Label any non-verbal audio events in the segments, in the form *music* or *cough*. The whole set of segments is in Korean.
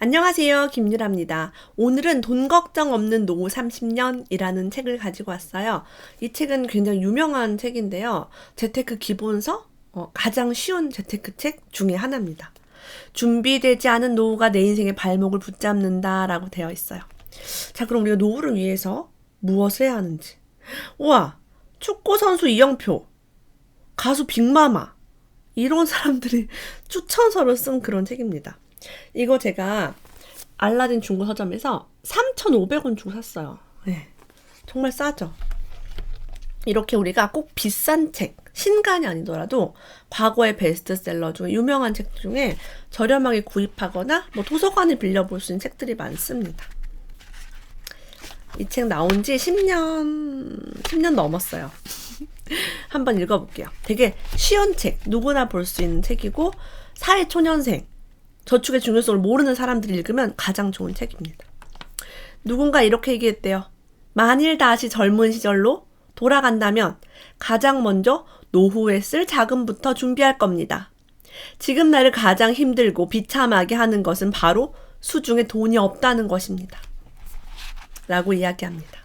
안녕하세요. 김유라입니다. 오늘은 돈 걱정 없는 노후 30년이라는 책을 가지고 왔어요. 이 책은 굉장히 유명한 책인데요. 재테크 기본서, 어, 가장 쉬운 재테크 책 중에 하나입니다. 준비되지 않은 노후가 내 인생의 발목을 붙잡는다라고 되어 있어요. 자, 그럼 우리가 노후를 위해서 무엇을 해야 하는지. 우와, 축구선수 이영표, 가수 빅마마, 이런 사람들이 *laughs* 추천서를 쓴 그런 책입니다. 이거 제가 알라딘 중고 서점에서 3,500원 주고 샀어요. 네. 정말 싸죠. 이렇게 우리가 꼭 비싼 책, 신간이 아니더라도 과거의 베스트셀러 중에 유명한 책 중에 저렴하게 구입하거나 뭐 도서관에 빌려볼 수 있는 책들이 많습니다. 이 책 나온 지 10년, 10년 넘었어요. 한번 읽어볼게요. 되게 쉬운 책, 누구나 볼 수 있는 책이고, 사회초년생, 저축의 중요성을 모르는 사람들이 읽으면 가장 좋은 책입니다. 누군가 이렇게 얘기했대요. 만일 다시 젊은 시절로 돌아간다면 가장 먼저 노후에 쓸 자금부터 준비할 겁니다. 지금 나를 가장 힘들고 비참하게 하는 것은 바로 수중에 돈이 없다는 것입니다. 라고 이야기합니다.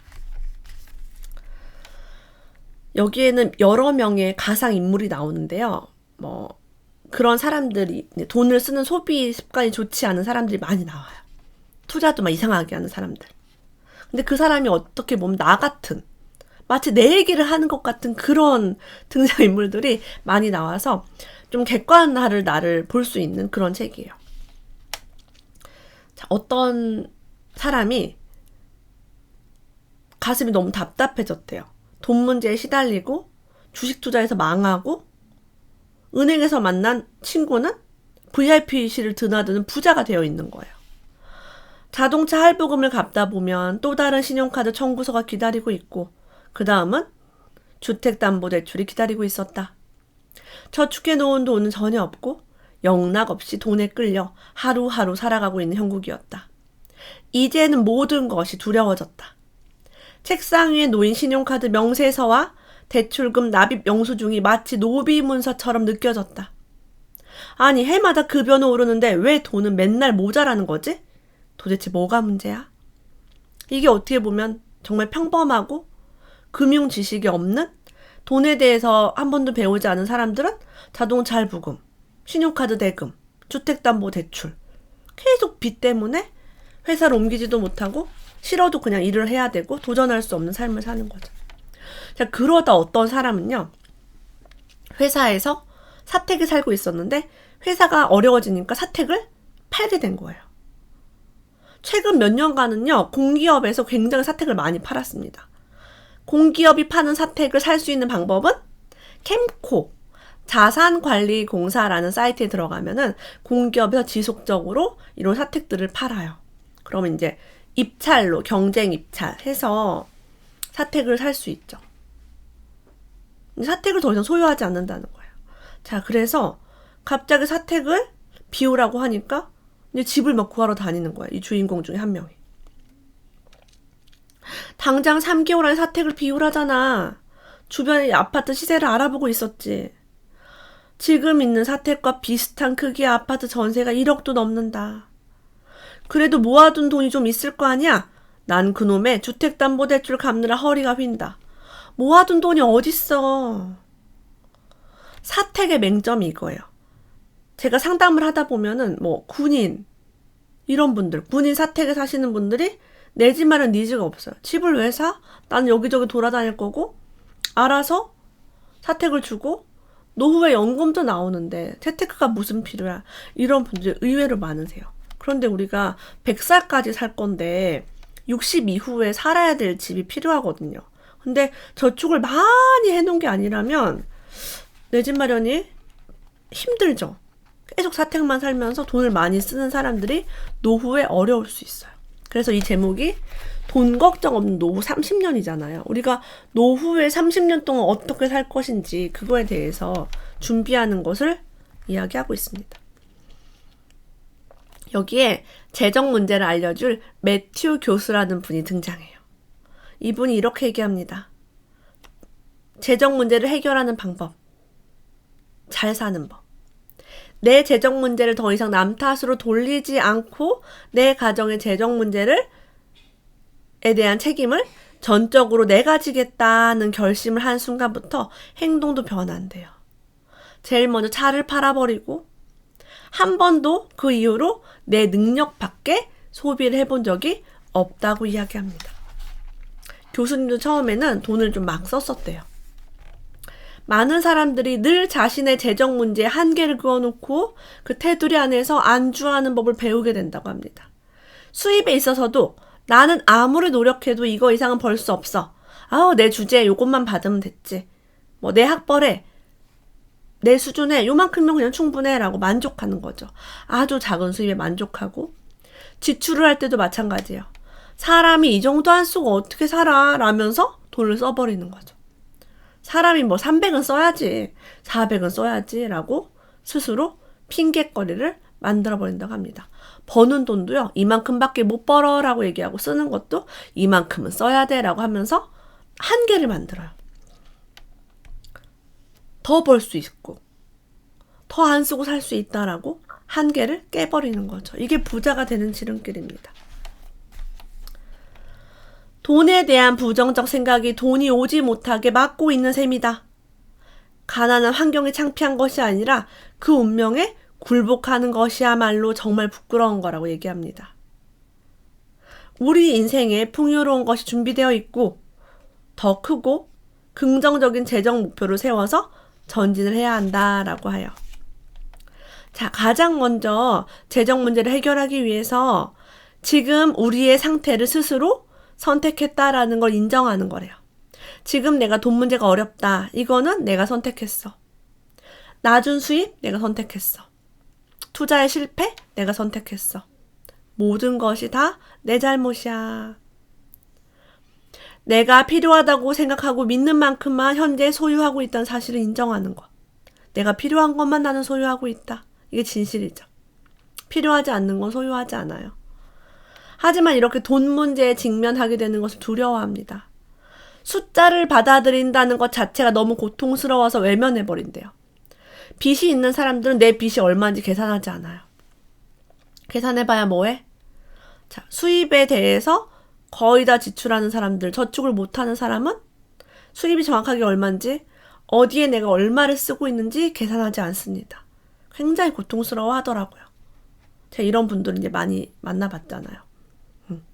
여기에는 여러 명의 가상 인물이 나오는데요. 뭐 그런 사람들이 돈을 쓰는 소비 습관이 좋지 않은 사람들이 많이 나와요. 투자도 막 이상하게 하는 사람들. 근데 그 사람이 어떻게 보면 나 같은 마치 내 얘기를 하는 것 같은 그런 *laughs* 등장인물들이 많이 나와서 좀 객관화를 나를 볼 수 있는 그런 책이에요. 자, 어떤 사람이 가슴이 너무 답답해졌대요. 돈 문제에 시달리고 주식 투자에서 망하고 은행에서 만난 친구는 VIP실을 드나드는 부자가 되어 있는 거예요. 자동차 할부금을 갚다 보면 또 다른 신용카드 청구서가 기다리고 있고, 그 다음은 주택담보대출이 기다리고 있었다. 저축해 놓은 돈은 전혀 없고, 영락 없이 돈에 끌려 하루하루 살아가고 있는 형국이었다. 이제는 모든 것이 두려워졌다. 책상 위에 놓인 신용카드 명세서와 대출금 납입 영수증이 마치 노비 문서처럼 느껴졌다. 아니, 해마다 급여는 오르는데 왜 돈은 맨날 모자라는 거지? 도대체 뭐가 문제야? 이게 어떻게 보면 정말 평범하고 금융 지식이 없는 돈에 대해서 한 번도 배우지 않은 사람들은 자동차 할부금, 신용카드 대금, 주택담보대출 계속 빚 때문에 회사를 옮기지도 못하고 싫어도 그냥 일을 해야 되고 도전할 수 없는 삶을 사는 거죠. 자, 그러다 어떤 사람은요, 회사에서 사택에 살고 있었는데, 회사가 어려워지니까 사택을 팔게 된 거예요. 최근 몇 년간은요, 공기업에서 굉장히 사택을 많이 팔았습니다. 공기업이 파는 사택을 살 수 있는 방법은 캠코, 자산관리공사라는 사이트에 들어가면은 공기업에서 지속적으로 이런 사택들을 팔아요. 그러면 이제 입찰로 경쟁 입찰해서 사택을 살 수 있죠. 사택을 더 이상 소유하지 않는다는 거예요. 자, 그래서 갑자기 사택을 비우라고 하니까 이제 집을 막 구하러 다니는 거예요. 이 주인공 중에 한 명이. 당장 3개월 안에 사택을 비우라잖아. 주변의 아파트 시세를 알아보고 있었지. 지금 있는 사택과 비슷한 크기의 아파트 전세가 1억도 넘는다. 그래도 모아둔 돈이 좀 있을 거 아니야? 난 그놈의 주택담보대출 갚느라 허리가 휜다. 모아둔 돈이 어딨어. 사택의 맹점이 이거예요. 제가 상담을 하다 보면은 뭐 군인 이런 분들 군인 사택에 사시는 분들이 내 집 마련 니즈가 없어요. 집을 왜 사? 나는 여기저기 돌아다닐 거고 알아서 사택을 주고 노후에 연금도 나오는데 재테크가 무슨 필요야? 이런 분들이 의외로 많으세요. 그런데 우리가 100살까지 살 건데 60 이후에 살아야 될 집이 필요하거든요. 근데 저축을 많이 해놓은 게 아니라면 내 집 마련이 힘들죠. 계속 사택만 살면서 돈을 많이 쓰는 사람들이 노후에 어려울 수 있어요. 그래서 이 제목이 돈 걱정 없는 노후 30년이잖아요. 우리가 노후에 30년 동안 어떻게 살 것인지 그거에 대해서 준비하는 것을 이야기하고 있습니다. 여기에 재정 문제를 알려줄 매튜 교수라는 분이 등장해요. 이분이 이렇게 얘기합니다. 재정 문제를 해결하는 방법. 잘 사는 법. 내 재정 문제를 더 이상 남 탓으로 돌리지 않고 내 가정의 재정 문제를 에 대한 책임을 전적으로 내가 지겠다는 결심을 한 순간부터 행동도 변한대요. 제일 먼저 차를 팔아버리고 한 번도 그 이후로 내 능력 밖에 소비를 해본 적이 없다고 이야기합니다. 교수님도 처음에는 돈을 좀 막 썼었대요. 많은 사람들이 늘 자신의 재정 문제에 한계를 그어놓고 그 테두리 안에서 안주하는 법을 배우게 된다고 합니다. 수입에 있어서도 나는 아무리 노력해도 이거 이상은 벌 수 없어. 아우, 내 주제에 요것만 받으면 됐지. 뭐, 내 학벌에, 내 수준에 요만큼면 그냥 충분해. 라고 만족하는 거죠. 아주 작은 수입에 만족하고. 지출을 할 때도 마찬가지예요. 사람이 이 정도 안 쓰고 어떻게 살아? 라면서 돈을 써버리는 거죠. 사람이 뭐 300은 써야지, 400은 써야지. 라고 스스로 핑계거리를 만들어버린다고 합니다. 버는 돈도요, 이만큼밖에 못 벌어 라고 얘기하고 쓰는 것도 이만큼은 써야 돼 라고 하면서 한계를 만들어요. 더 벌 수 있고, 더 안 쓰고 살 수 있다라고 한계를 깨버리는 거죠. 이게 부자가 되는 지름길입니다. 돈에 대한 부정적 생각이 돈이 오지 못하게 막고 있는 셈이다. 가난한 환경이 창피한 것이 아니라 그 운명에 굴복하는 것이야말로 정말 부끄러운 거라고 얘기합니다. 우리 인생에 풍요로운 것이 준비되어 있고 더 크고 긍정적인 재정 목표를 세워서 전진을 해야 한다라고 하여. 자, 가장 먼저 재정 문제를 해결하기 위해서 지금 우리의 상태를 스스로 선택했다라는 걸 인정하는 거래요. 지금 내가 돈 문제가 어렵다. 이거는 내가 선택했어. 낮은 수입 내가 선택했어. 투자의 실패 내가 선택했어. 모든 것이 다 내 잘못이야. 내가 필요하다고 생각하고 믿는 만큼만 현재 소유하고 있다는 사실을 인정하는 것. 내가 필요한 것만 나는 소유하고 있다. 이게 진실이죠. 필요하지 않는 건 소유하지 않아요. 하지만 이렇게 돈 문제에 직면하게 되는 것을 두려워합니다. 숫자를 받아들인다는 것 자체가 너무 고통스러워서 외면해버린대요. 빚이 있는 사람들은 내 빚이 얼마인지 계산하지 않아요. 계산해봐야 뭐해? 자, 수입에 대해서 거의 다 지출하는 사람들, 저축을 못하는 사람은 수입이 정확하게 얼마인지, 어디에 내가 얼마를 쓰고 있는지 계산하지 않습니다. 굉장히 고통스러워 하더라고요. 제가 이런 분들 이제 많이 만나봤잖아요. 음.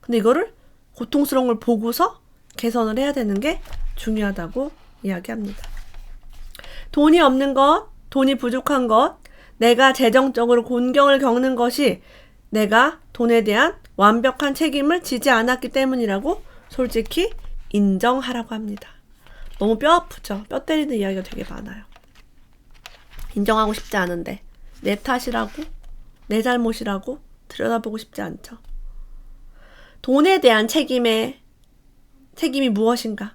근데 이거를 고통스러운 걸 보고서 개선을 해야 되는 게 중요하다고 이야기합니다. 돈이 없는 것, 돈이 부족한 것, 내가 재정적으로 곤경을 겪는 것이 내가 돈에 대한 완벽한 책임을 지지 않았기 때문이라고 솔직히 인정하라고 합니다. 너무 뼈 아프죠? 뼈 때리는 이야기가 되게 많아요. 인정하고 싶지 않은데, 내 탓이라고, 내 잘못이라고 들여다보고 싶지 않죠. 돈에 대한 책임의, 책임이 무엇인가?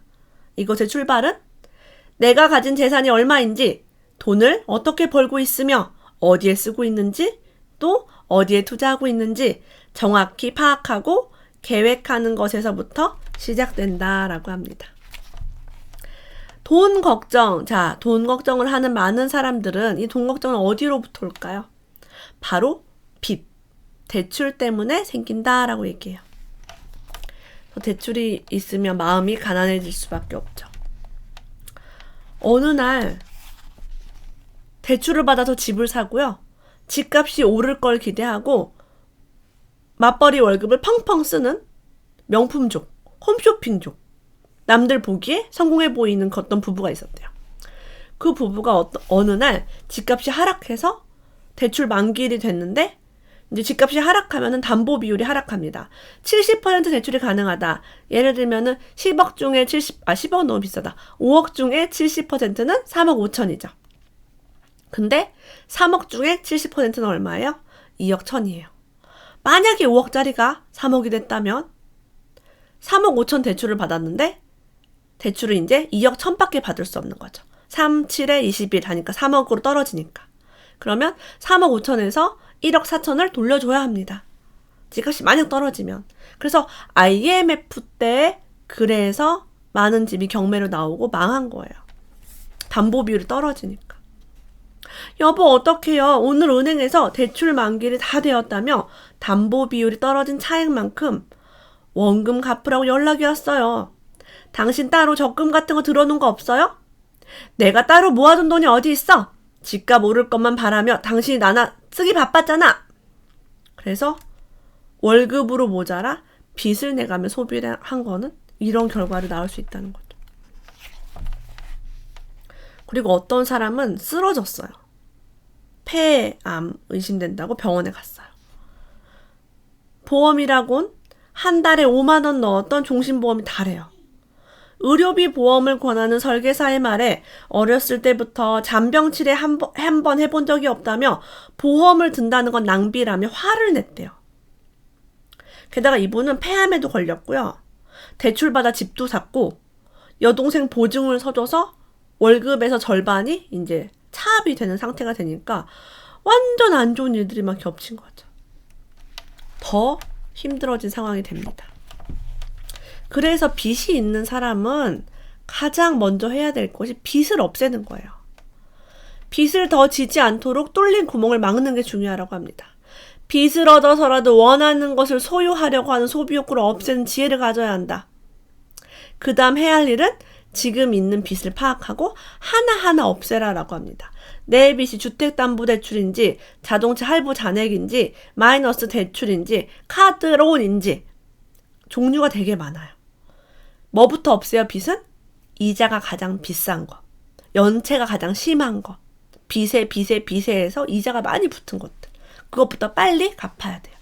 이것의 출발은 내가 가진 재산이 얼마인지, 돈을 어떻게 벌고 있으며, 어디에 쓰고 있는지, 또 어디에 투자하고 있는지 정확히 파악하고 계획하는 것에서부터 시작된다라고 합니다. 돈 걱정. 자, 돈 걱정을 하는 많은 사람들은 이 돈 걱정은 어디로부터 올까요? 바로 빚, 대출 때문에 생긴다라고 얘기해요. 대출이 있으면 마음이 가난해질 수밖에 없죠. 어느 날 대출을 받아서 집을 사고요. 집값이 오를 걸 기대하고 맞벌이 월급을 펑펑 쓰는 명품족, 홈쇼핑족, 남들 보기에 성공해 보이는 어떤 부부가 있었대요. 그 부부가 어, 어느 날 집값이 하락해서 대출 만기일이 됐는데 이제 집값이 하락하면은 담보 비율이 하락합니다. 70% 대출이 가능하다. 예를 들면은 10억 중에 70, 아, 10억 너무 비싸다. 5억 중에 70%는 3억 5천이죠. 근데 3억 중에 70%는 얼마예요? 2억 1천이에요. 만약에 5억짜리가 3억이 됐다면 3억 5천 대출을 받았는데 대출을 이제 2억 1천밖에 받을 수 없는 거죠. 3, 7에 21 하니까 3억으로 떨어지니까. 그러면 3억 5천에서 1억 4천을 돌려줘야 합니다. 집값이 만약 떨어지면. 그래서 IMF 때 그래서 많은 집이 경매로 나오고 망한 거예요. 담보 비율이 떨어지니까. 여보, 어떡해요? 오늘 은행에서 대출 만기일이 다 되었다며 담보 비율이 떨어진 차액만큼 원금 갚으라고 연락이 왔어요. 당신 따로 적금 같은 거 들어놓은 거 없어요? 내가 따로 모아둔 돈이 어디 있어? 집값 오를 것만 바라며 당신이 나나 쓰기 바빴잖아. 그래서 월급으로 모자라 빚을 내가며 소비를 한 거는 이런 결과를 낳을 수 있다는 거죠. 그리고 어떤 사람은 쓰러졌어요. 폐암 의심된다고 병원에 갔어요. 보험이라곤 한 달에 5만 원 넣었던 종신보험이 다래요. 의료비 보험을 권하는 설계사의 말에 어렸을 때부터 잔병 치레 한번 해본 적이 없다며 보험을 든다는 건 낭비라며 화를 냈대요. 게다가 이분은 폐암에도 걸렸고요. 대출받아 집도 샀고 여동생 보증을 서줘서 월급에서 절반이 이제 차압이 되는 상태가 되니까 완전 안 좋은 일들이 막 겹친 거죠. 더 힘들어진 상황이 됩니다. 그래서 빚이 있는 사람은 가장 먼저 해야 될 것이 빚을 없애는 거예요. 빚을 더 지지 않도록 뚫린 구멍을 막는 게 중요하다고 합니다. 빚을 얻어서라도 원하는 것을 소유하려고 하는 소비 욕구를 없애는 지혜를 가져야 한다. 그 다음 해야 할 일은 지금 있는 빚을 파악하고 하나하나 없애라라고 합니다. 내 빚이 주택담보대출인지 자동차 할부 잔액인지 마이너스 대출인지 카드론인지 종류가 되게 많아요. 뭐부터 없애요, 빚은? 이자가 가장 비싼 거. 연체가 가장 심한 거. 빚에, 빚에, 빚에서 이자가 많이 붙은 것들. 그것부터 빨리 갚아야 돼요.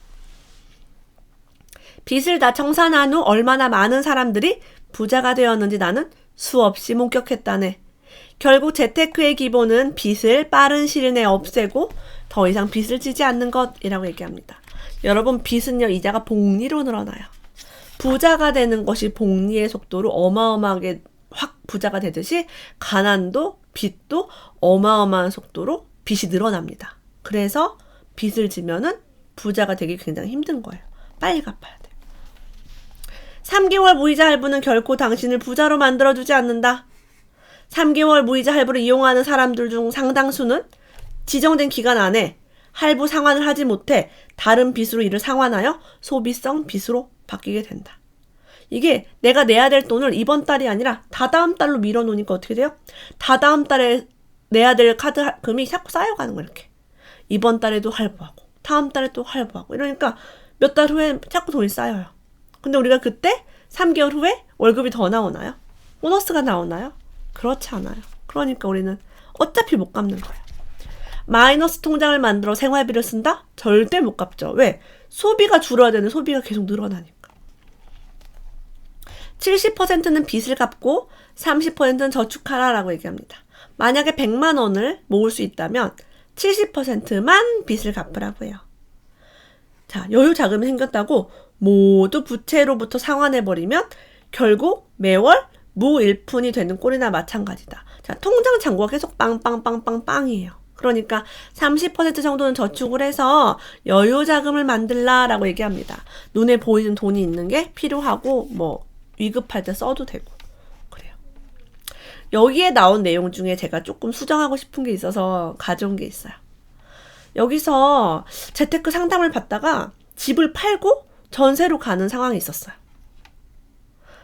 빚을 다 청산한 후 얼마나 많은 사람들이 부자가 되었는지 나는 수없이 목격했다네. 결국 재테크의 기본은 빚을 빠른 시일 내에 없애고 더 이상 빚을 지지 않는 것이라고 얘기합니다. 여러분, 빚은요, 이자가 복리로 늘어나요. 부자가 되는 것이 복리의 속도로 어마어마하게 확 부자가 되듯이 가난도 빚도 어마어마한 속도로 빚이 늘어납니다. 그래서 빚을 지면은 부자가 되기 굉장히 힘든 거예요. 빨리 갚아야 돼요. 3개월 무이자 할부는 결코 당신을 부자로 만들어주지 않는다. 3개월 무이자 할부를 이용하는 사람들 중 상당수는 지정된 기간 안에 할부 상환을 하지 못해 다른 빚으로 이를 상환하여 소비성 빚으로 바뀌게 된다. 이게 내가 내야 될 돈을 이번 달이 아니라 다다음 달로 밀어놓으니까 어떻게 돼요? 다다음 달에 내야 될 카드 금이 자꾸 쌓여가는 거 이렇게. 이번 달에도 할부하고 다음 달에 또 할부하고 이러니까 몇 달 후에 자꾸 돈이 쌓여요. 근데 우리가 그때 3개월 후에 월급이 더 나오나요? 보너스가 나오나요? 그렇지 않아요. 그러니까 우리는 어차피 못 갚는 거예요. 마이너스 통장을 만들어 생활비를 쓴다? 절대 못 갚죠. 왜? 소비가 줄어야 되는 소비가 계속 늘어나니까. 70%는 빚을 갚고 30%는 저축하라라고 얘기합니다. 만약에 100만 원을 모을 수 있다면 70%만 빚을 갚으라고 해요. 자, 여유 자금이 생겼다고 모두 부채로부터 상환해버리면 결국 매월 무일푼이 되는 꼴이나 마찬가지다. 자, 통장 잔고가 계속 빵빵빵빵빵이에요. 그러니까 30% 정도는 저축을 해서 여유 자금을 만들라라고 얘기합니다. 눈에 보이는 돈이 있는 게 필요하고 뭐 위급할 때 써도 되고 그래요. 여기에 나온 내용 중에 제가 조금 수정하고 싶은 게 있어서 가져온 게 있어요. 여기서 재테크 상담을 받다가 집을 팔고 전세로 가는 상황이 있었어요.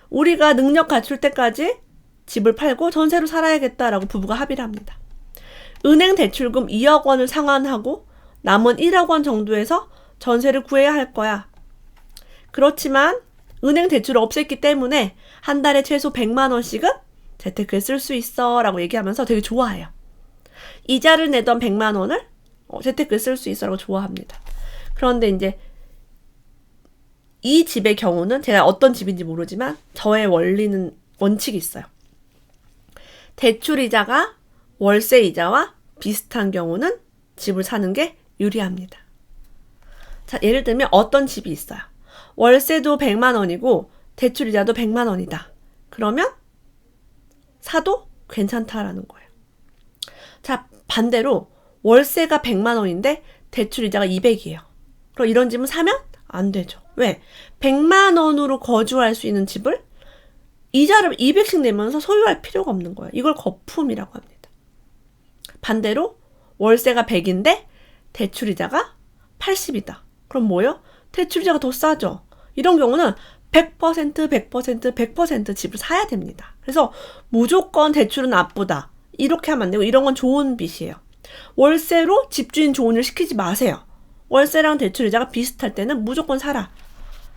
우리가 능력 갖출 때까지 집을 팔고 전세로 살아야겠다라고 부부가 합의를 합니다. 은행 대출금 2억 원을 상환하고 남은 1억 원 정도에서 전세를 구해야 할 거야. 그렇지만 은행 대출을 없앴기 때문에 한 달에 최소 100만 원씩은 재테크에 쓸 수 있어 라고 얘기하면서 되게 좋아해요. 이자를 내던 100만 원을 어, 재테크에 쓸 수 있어 라고 좋아합니다. 그런데 이제 이 집의 경우는 제가 어떤 집인지 모르지만 저의 원리는 원칙이 있어요. 대출 이자가 월세 이자와 비슷한 경우는 집을 사는 게 유리합니다. 자, 예를 들면 어떤 집이 있어요. 월세도 100만 원이고 대출 이자도 100만 원이다. 그러면 사도 괜찮다라는 거예요. 자, 반대로 월세가 100만 원인데 대출 이자가 200이에요. 그럼 이런 집은 사면 안 되죠. 왜? 100만 원으로 거주할 수 있는 집을 이자를 200씩 내면서 소유할 필요가 없는 거예요. 이걸 거품이라고 합니다. 반대로 월세가 100인데 대출이자가 80이다. 그럼 뭐요? 대출이자가 더 싸죠. 이런 경우는 100%, 100%, 100% 집을 사야 됩니다. 그래서 무조건 대출은 나쁘다. 이렇게 하면 안 되고 이런 건 좋은 빚이에요. 월세로 집주인 일 시키지 마세요. 월세랑 대출이자가 비슷할 때는 무조건 사라.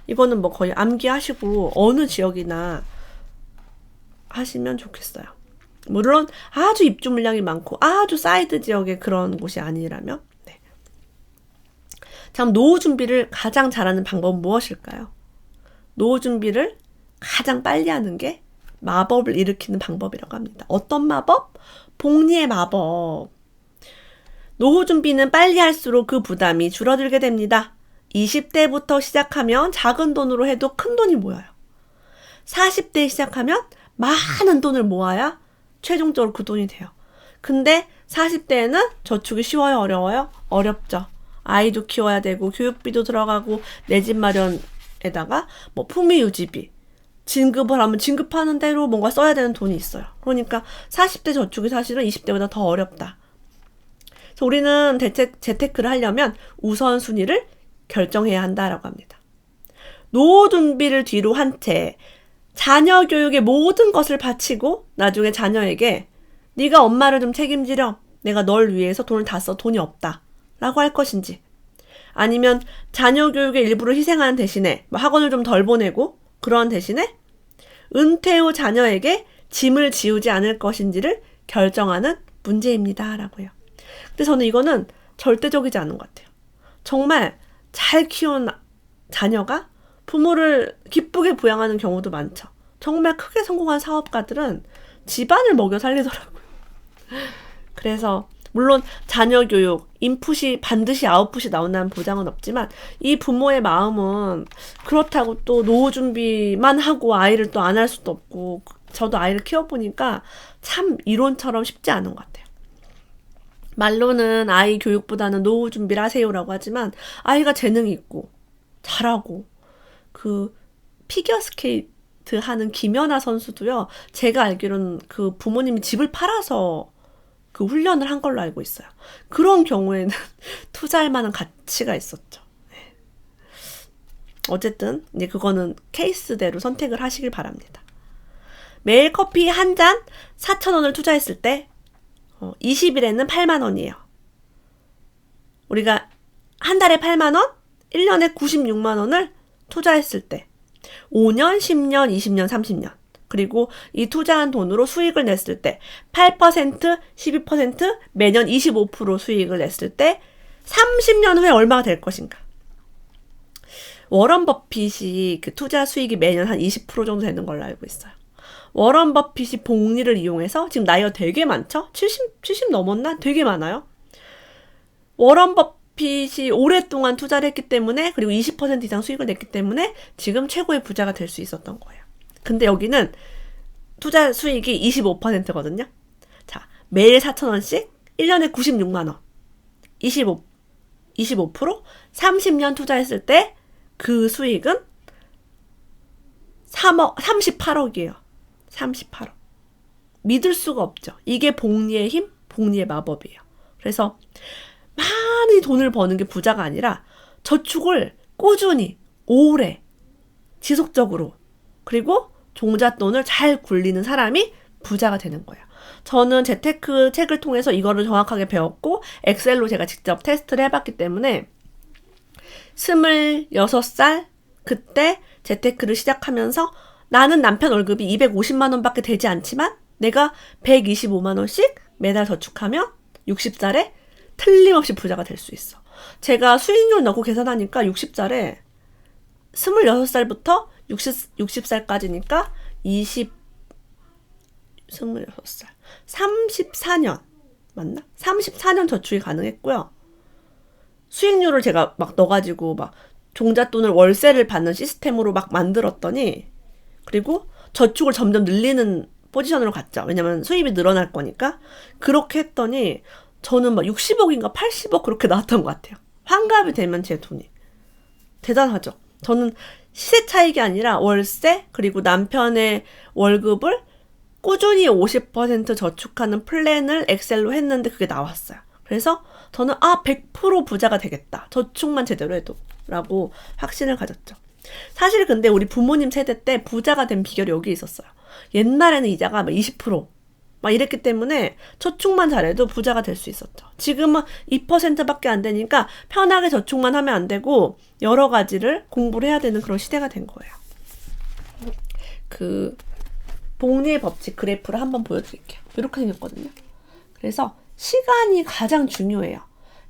이거는 뭐 거의 암기하시고 어느 지역이나 하시면 좋겠어요. 물론 아주 입주 물량이 많고 아주 사이드 지역의 그런 곳이 아니라면 네. 참 노후 준비를 가장 잘하는 방법은 무엇일까요? 노후 준비를 가장 빨리 하는 게 마법을 일으키는 방법이라고 합니다. 어떤 마법? 복리의 마법. 노후 준비는 빨리 할수록 그 부담이 줄어들게 됩니다. 20대부터 시작하면 작은 돈으로 해도 큰 돈이 모여요. 40대 시작하면 많은 돈을 모아야 최종적으로 그 돈이 돼요. 근데 40대에는 저축이 쉬워요, 어려워요? 어렵죠. 아이도 키워야 되고, 교육비도 들어가고, 내 집 마련에다가, 뭐, 품위 유지비, 진급을 하면 진급하는 대로 뭔가 써야 되는 돈이 있어요. 그러니까 40대 저축이 사실은 20대보다 더 어렵다. 그래서 우리는 대책, 재테크를 하려면 우선순위를 결정해야 한다라고 합니다. 노후 준비를 뒤로 한 채 자녀 교육의 모든 것을 바치고 나중에 자녀에게 네가 엄마를 좀 책임지렴. 내가 널 위해서 돈을 다 써 돈이 없다. 라고 할 것인지 아니면 자녀 교육의 일부를 희생하는 대신에 뭐 학원을 좀 덜 보내고 그런 대신에 은퇴 후 자녀에게 짐을 지우지 않을 것인지를 결정하는 문제입니다. 라고요. 근데 저는 이거는 절대적이지 않은 것 같아요. 정말 잘 키운 자녀가 부모를 기쁘게 부양하는 경우도 많죠. 정말 크게 성공한 사업가들은 집안을 먹여 살리더라고요. *laughs* 그래서 물론 자녀 교육, 인풋이 반드시 아웃풋이 나온다는 보장은 없지만 이 부모의 마음은 그렇다고 또 노후 준비만 하고 아이를 또 안 할 수도 없고 저도 아이를 키워보니까 참 이론처럼 쉽지 않은 것 같아요. 말로는 아이 교육보다는 노후 준비를 하세요라고 하지만 아이가 재능이 있고 잘하고 그 피겨 스케이트 하는 김연아 선수도요. 제가 알기로는 그 부모님이 집을 팔아서 그 훈련을 한 걸로 알고 있어요. 그런 경우에는 *laughs* 투자할 만한 가치가 있었죠. 네. 어쨌든 이제 그거는 케이스대로 선택을 하시길 바랍니다. 매일 커피 한 잔 4,000원을 투자했을 때 어, 20일에는 8만 원이에요. 우리가 한 달에 8만 원, 1년에 96만 원을 투자했을 때 5년, 10년, 20년, 30년 그리고 이 투자한 돈으로 수익을 냈을 때 8%, 12%, 매년 25% 수익을 냈을 때 30년 후에 얼마가 될 것인가? 워런 버핏이 그 투자 수익이 매년 한 20% 정도 되는 걸로 알고 있어요. 워런 버핏이 복리를 이용해서 지금 나이가 되게 많죠? 70, 70 넘었나? 되게 많아요. 워런 버핏이 오랫동안 투자를 했기 때문에 그리고 20% 이상 수익을 냈기 때문에 지금 최고의 부자가 될 수 있었던 거예요. 근데 여기는 투자 수익이 25%거든요. 자, 매일 4,000원씩 1년에 96만원. 25, 25%? 30년 투자했을 때 그 수익은 3억, 38억이에요. 38억. 믿을 수가 없죠. 이게 복리의 힘, 복리의 마법이에요. 그래서 많이 돈을 버는 게 부자가 아니라 저축을 꾸준히, 오래, 지속적으로, 그리고 종잣돈을 잘 굴리는 사람이 부자가 되는 거예요. 저는 재테크 책을 통해서 이거를 정확하게 배웠고, 엑셀로 제가 직접 테스트를 해봤기 때문에, 26살, 그때 재테크를 시작하면서 나는 남편 월급이 250만 원 밖에 되지 않지만 내가 125만 원씩 매달 저축하면 60살에 틀림없이 부자가 될 수 있어. 제가 수익률 넣고 계산하니까 60살에 26살부터 60, 60살까지니까 20, 26살. 34년. 맞나? 34년 저축이 가능했고요. 수익률을 제가 막 넣어가지고 막 종잣돈을 월세를 받는 시스템으로 막 만들었더니 그리고 저축을 점점 늘리는 포지션으로 갔죠. 왜냐면 수입이 늘어날 거니까. 그렇게 했더니 저는 막 60억인가 80억 그렇게 나왔던 것 같아요. 환갑이 되면 제 돈이. 대단하죠. 저는 시세 차익이 아니라 월세 그리고 남편의 월급을 꾸준히 50% 저축하는 플랜을 엑셀로 했는데 그게 나왔어요. 그래서 저는 아, 100% 부자가 되겠다. 저축만 제대로 해도. 라고 확신을 가졌죠. 사실 근데 우리 부모님 세대 때 부자가 된 비결이 여기 있었어요. 옛날에는 이자가 막 20%, 막 이랬기 때문에 저축만 잘해도 부자가 될 수 있었죠. 지금은 2%밖에 안 되니까 편하게 저축만 하면 안 되고 여러 가지를 공부를 해야 되는 그런 시대가 된 거예요. 그 복리의 법칙 그래프를 한번 보여드릴게요. 이렇게 생겼거든요. 그래서 시간이 가장 중요해요.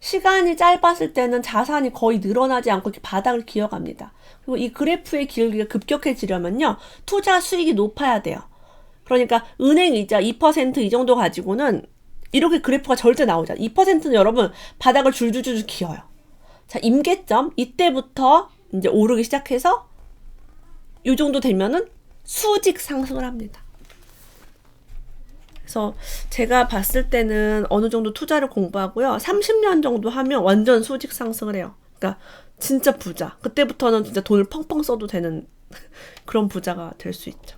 시간이 짧았을 때는 자산이 거의 늘어나지 않고 이렇게 바닥을 기어갑니다. 그리고 이 그래프의 길이가 급격해지려면요. 투자 수익이 높아야 돼요. 그러니까 은행 이자 2%이 정도 가지고는 이렇게 그래프가 절대 나오지 않아요. 2%는 여러분 바닥을 줄줄줄 기어요. 자, 임계점 이때부터 이제 오르기 시작해서 이 정도 되면은 수직 상승을 합니다. 그래서 제가 봤을 때는 어느 정도 투자를 공부하고요. 30년 정도 하면 완전 수직 상승을 해요. 그러니까 진짜 부자. 그때부터는 진짜 돈을 펑펑 써도 되는 *laughs* 그런 부자가 될 수 있죠.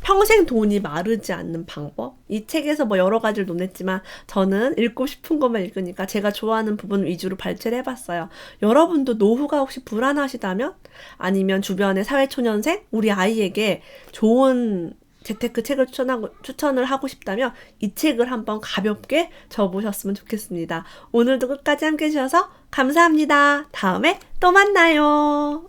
평생 돈이 마르지 않는 방법? 이 책에서 뭐 여러 가지를 논했지만 저는 읽고 싶은 것만 읽으니까 제가 좋아하는 부분 위주로 발췌를 해봤어요. 여러분도 노후가 혹시 불안하시다면 아니면 주변의 사회초년생, 우리 아이에게 좋은 재테크 책을 추천하고, 추천을 하고 싶다면 이 책을 한번 가볍게 접으셨으면 좋겠습니다. 오늘도 끝까지 함께 해주셔서 감사합니다. 다음에 또 만나요.